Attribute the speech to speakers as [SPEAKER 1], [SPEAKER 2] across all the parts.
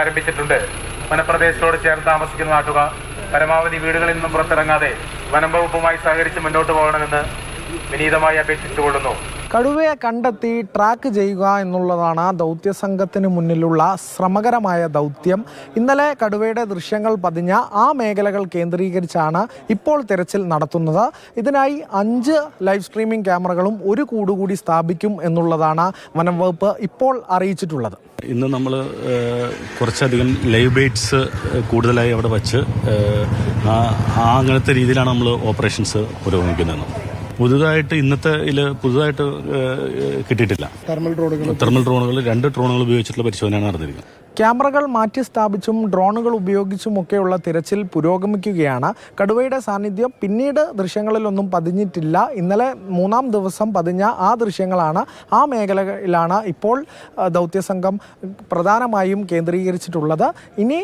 [SPEAKER 1] ആരംഭിച്ചിട്ടുണ്ട്. വനപ്രദേശത്തോട് ചേർന്ന് താമസിക്കുന്ന നാട്ടുകാർ പരമാവധി വീടുകളിൽ നിന്നും പുറത്തിറങ്ങാതെ വനം വകുപ്പുമായി സഹകരിച്ച് മുന്നോട്ട് പോകണമെന്ന് വിനീതമായി അപേക്ഷിച്ചുകൊള്ളുന്നു.
[SPEAKER 2] കടുവയെ കണ്ടെത്തി ട്രാക്ക് ചെയ്യുക എന്നുള്ളതാണ് ദൗത്യ സംഘത്തിന് മുന്നിലുള്ള ശ്രമകരമായ ദൗത്യം. ഇന്നലെ കടുവയുടെ ദൃശ്യങ്ങൾ പതിഞ്ഞ ആ മേഖലകൾ കേന്ദ്രീകരിച്ചാണ് ഇപ്പോൾ തിരച്ചിൽ നടത്തുന്നത്. ഇതിനായി അഞ്ച് ലൈവ് സ്ട്രീമിംഗ് ക്യാമറകളും ഒരു കൂടുകൂടി സ്ഥാപിക്കും എന്നുള്ളതാണ് വനം വകുപ്പ് ഇപ്പോൾ അറിയിച്ചിട്ടുള്ളത്.
[SPEAKER 3] ഇന്ന് നമ്മൾ കുറച്ചധികം ലൈവ് ബേറ്റ്സ് കൂടുതലായി അവിടെ വച്ച് ആ അങ്ങനത്തെ രീതിയിലാണ് നമ്മൾ ഓപ്പറേഷൻസ് പുരോഗമിക്കുന്നത് പുതുതായിട്ട് ഇന്നത്തെ ഇതിൽ പുതുതായിട്ട് കിട്ടിയിട്ടില്ല.
[SPEAKER 4] തെർമൽ ഡ്രോണുകൾ
[SPEAKER 3] തെർമൽ ഡ്രോണുകൾ രണ്ട് ഡ്രോണുകൾ ഉപയോഗിച്ചിട്ടുള്ള പരിശോധനയാണ് നടന്നിരിക്കുന്നത്.
[SPEAKER 2] ക്യാമറകൾ മാറ്റി സ്ഥാപിച്ചും ഡ്രോണുകൾ ഉപയോഗിച്ചുമൊക്കെയുള്ള തിരച്ചിൽ പുരോഗമിക്കുകയാണ്. കടുവയുടെ സാന്നിധ്യം പിന്നീട് ദൃശ്യങ്ങളിലൊന്നും പതിഞ്ഞിട്ടില്ല. ഇന്നലെ മൂന്നാം ദിവസം പതിഞ്ഞ ആ ദൃശ്യങ്ങളാണ് ആ മേഖലയിലാണ് ഇപ്പോൾ ദൗത്യസംഘം പ്രധാനമായും കേന്ദ്രീകരിച്ചിട്ടുള്ളത്. ഇനി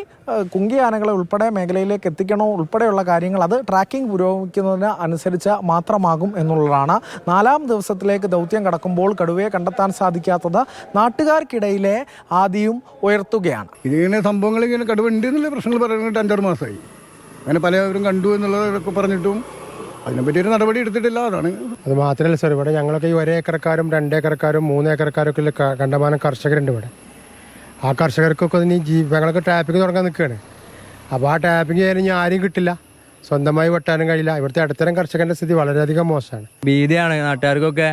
[SPEAKER 2] കുങ്കിയാനകളെ ഉൾപ്പെടെ മേഖലയിലേക്ക് എത്തിക്കണോ ഉൾപ്പെടെയുള്ള കാര്യങ്ങൾ അത് ട്രാക്കിംഗ് പുരോഗമിക്കുന്നതിന് അനുസരിച്ച് മാത്രമാകും എന്നുള്ളതാണ്. നാലാം ദിവസത്തിലേക്ക് ദൗത്യം കടക്കുമ്പോൾ കടുവയെ കണ്ടെത്താൻ സാധിക്കാത്തത് നാട്ടുകാർക്കിടയിലെ ആദിയും ഉയർത്തുകയാണ്
[SPEAKER 4] ഇതിങ്ങനെ സംഭവങ്ങൾ ഇങ്ങനെ കടുവുണ്ട് എന്നുള്ള പ്രശ്നങ്ങൾ പറയുന്നത് അഞ്ചാറ് മാസമായി. അങ്ങനെ പലവരും കണ്ടു എന്നുള്ളതൊക്കെ പറഞ്ഞിട്ടും അതിനെപ്പറ്റി ഒരു നടപടി എടുത്തിട്ടില്ല അതാണ്.
[SPEAKER 5] അത് മാത്രമല്ല സാർ ഇവിടെ ഞങ്ങളൊക്കെ ഈ ഒരേ ഏക്കർക്കാരും രണ്ടേക്കർക്കാരും മൂന്ന് ഏക്കർക്കാരൊക്കെ ഉള്ള ക- കണ്ടമാനം കർഷകരുണ്ട് ഇവിടെ. ആ കർഷകർക്കൊക്കെ ഇനി ജീ ഞങ്ങളൊക്കെ ടാപ്പിംഗ് തുടങ്ങാൻ നിൽക്കുകയാണ്. അപ്പോൾ ആ ടാപ്പിംഗ് ചെയ്യാൻ ഇനി ആരും കിട്ടില്ല. സ്വന്തമായി വെട്ടാനും കഴിയില്ല. ഇവിടുത്തെ അടുത്തരം കർഷകന്റെ സ്ഥിതി വളരെയധികം മോശമാണ്.
[SPEAKER 6] ഭീതിയാണ്. നാട്ടുകാർക്കൊക്കെ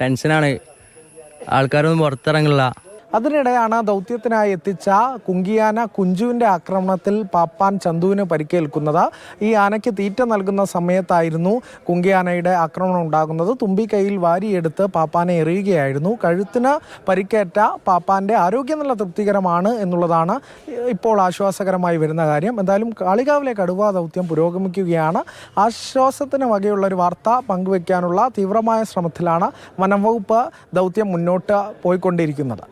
[SPEAKER 6] ടെൻഷനാണ് ആൾക്കാരൊന്നും പുറത്തിറങ്ങില്ല
[SPEAKER 2] അതിനിടെയാണ് ദൗത്യത്തിനായി എത്തിച്ച കുങ്കിയാന കുഞ്ചുവിന്റെ ആക്രമണത്തിൽ പാപ്പാൻ ചന്തുവിന് പരിക്കേൽക്കുന്നത്. ഈ ആനയ്ക്ക് തീറ്റ നൽകുന്ന സമയത്തായിരുന്നു കുങ്കിയാനയുടെ ആക്രമണം ഉണ്ടാകുന്നത്. തുമ്പി കൈയിൽ വാരിയെടുത്ത് പാപ്പാനെ എറിയുകയായിരുന്നു. കഴുത്തിന് പരിക്കേറ്റ പാപ്പാന്റെ ആരോഗ്യനില തൃപ്തികരമാണ് എന്നുള്ളതാണ് ഇപ്പോൾ ആശ്വാസകരമായി വരുന്ന കാര്യം. എന്തായാലും കാളികാവിലെ കടുവ ദൗത്യം പുരോഗമിക്കുകയാണ്. ആശ്വാസത്തിന് വകയുള്ള ഒരു വാർത്ത പങ്കുവയ്ക്കാനുള്ള തീവ്രമായ ശ്രമത്തിലാണ് വനംവകുപ്പ് ദൗത്യം മുന്നോട്ട് പോയിക്കൊണ്ടിരിക്കുന്നത്.